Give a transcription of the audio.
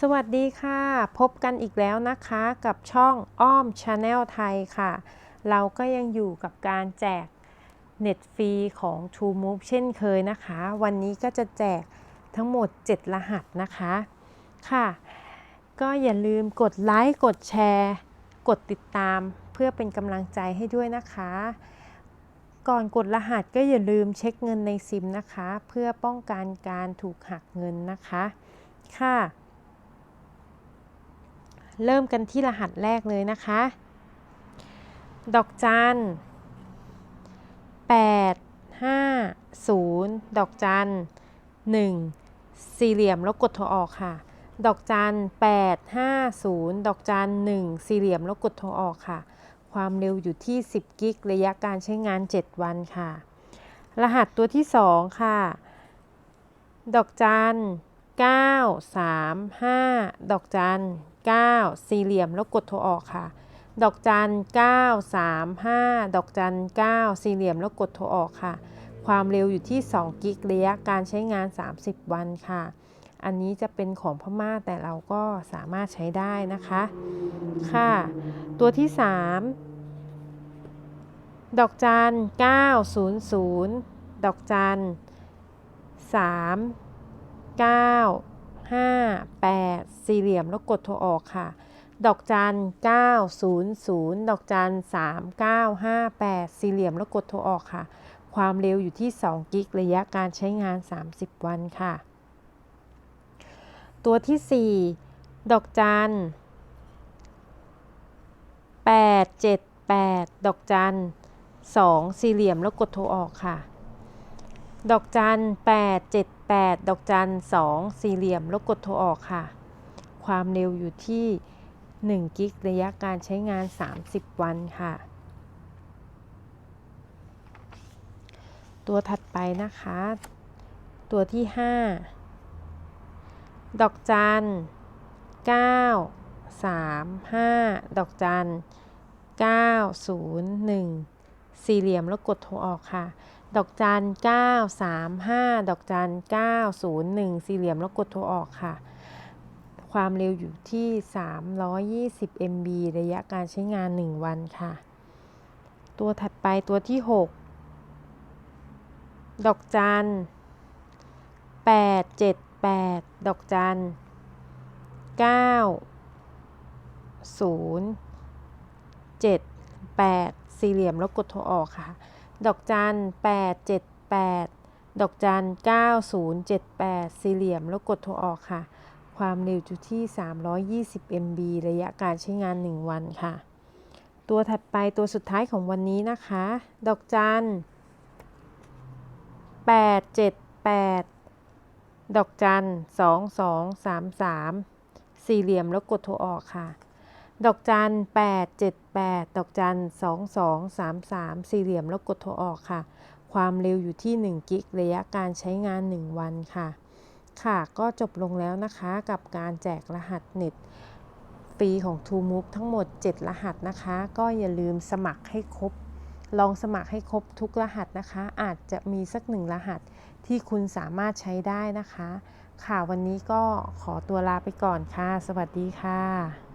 สวัสดีค่ะ พบกันอีกแล้วนะคะกับช่องอ้อมชาแนลไทยค่ะ เราก็ยังอยู่กับการแจกเน็ตฟรีของ True Move เช่นเคยนะคะ วันนี้ก็จะแจกทั้งหมด 7 รหัสนะคะค่ะ ก็อย่าลืมกดไลค์กดแชร์ กดติดตามเพื่อเป็นกำลังใจให้ด้วยนะคะ ก่อนกดรหัสก็อย่าลืมเช็คเงินในซิมนะคะ เพื่อป้องกันการถูกหักเงินนะคะค่ะ เริ่มกันที่รหัสแรกเลยนะคะ ดอกจัน 8 5 0 ดอกจัน 1 สี่เหลี่ยมแล้วกดโทรออกค่ะ ดอกจัน 8 5 0 ดอกจัน 1 สี่เหลี่ยมแล้วกดโทรออกค่ะ ความเร็วอยู่ที่ 10 กิก ระยะการใช้งาน 7 วันค่ะ รหัสตัวที่ 2 ค่ะ ดอกจัน 9 3 5 ดอกจัน 9 สี่เหลี่ยมแล้วกดโทรออกค่ะ ดอกจัน 9 3 5 ดอกจัน 9 สี่เหลี่ยมแล้วกดโทรออกค่ะ ความเร็วอยู่ที่ 2 กิกระยะการใช้งาน 30 วันค่ะ อันนี้จะเป็นของพม่าแต่เราก็สามารถใช้ได้นะคะ ค่ะ ตัวที่ 3 ดอกจัน 900 ดอกจัน 3 9 5 8 สี่เหลี่ยมแล้วกดโทรออกค่ะ ดอกจัน 900 ดอกจัน 3958 สี่เหลี่ยมแล้วกดโทรออกค่ะ ความเร็วอยู่ที่ 2 กิก ระยะการใช้งาน 30 วันค่ะ ตัวที่ 4 ดอกจัน 878 ดอกจัน2สี่เหลี่ยมแล้วกดโทรออกค่ะ ดอกจัน 8 ดอกจัน 2 สี่เหลี่ยม แล้วกดโทรออกค่ะ ความเร็วอยู่ที่ 1 กิก ระยะการใช้งาน 30 วันค่ะ ตัวถัดไปนะคะ ตัวที่ 5 ดอกจัน 9 3 5 ดอกจัน 9 0 1 สี่เหลี่ยมแล้วกดโทรออกค่ะ ดอกจัน9 3 5 ดอกจัน9 0 1 สี่เหลี่ยมแล้วกดโทรออกค่ะ ความเร็วอยู่ที่ 320 MB ระยะการใช้งาน 1 วันค่ะ ตัวถัดไปตัวที่ 6 ดอกจัน8 7 8 ดอกจัน9 0 7 8 สี่เหลี่ยมแล้วกดโทรออกค่ะ ดอกจัน8 7 8ดอกจัน9 0 7 8สี่เหลี่ยมแล้วกดโทรออกค่ะ ความเร็วอยู่ที่ 320 MB ระยะการใช้งาน 1 วันค่ะ ตัวถัดไปตัวสุดท้ายของวันนี้นะคะ ดอกจัน8 7 8 ดอกจัน 2 2 3 3 สี่เหลี่ยมแล้วกดโทรออกค่ะ ดอกจัน8 7 8 ดอกจัน2 2 3 3 สี่เหลี่ยมแล้วกดโทรออกค่ะ ความเร็วอยู่ที่ 1 กิก ระยะการใช้งาน 1 วันค่ะ ค่ะก็จบลงแล้วนะคะกับการแจกรหัสเน็ตฟรีของ t o m o v e ทั้งหมด 7 รหัสนะคะ ก็อย่าลืมสมัครให้ครบ ลองสมัครให้ครบทุกรหัสนะคะ อาจจะมีสักหนึ่งรหัสที่คุณสามารถใช้ได้นะคะ ค่ะวันนี้ก็ขอตัวลาไปก่อนค่ะ สวัสดีค่ะ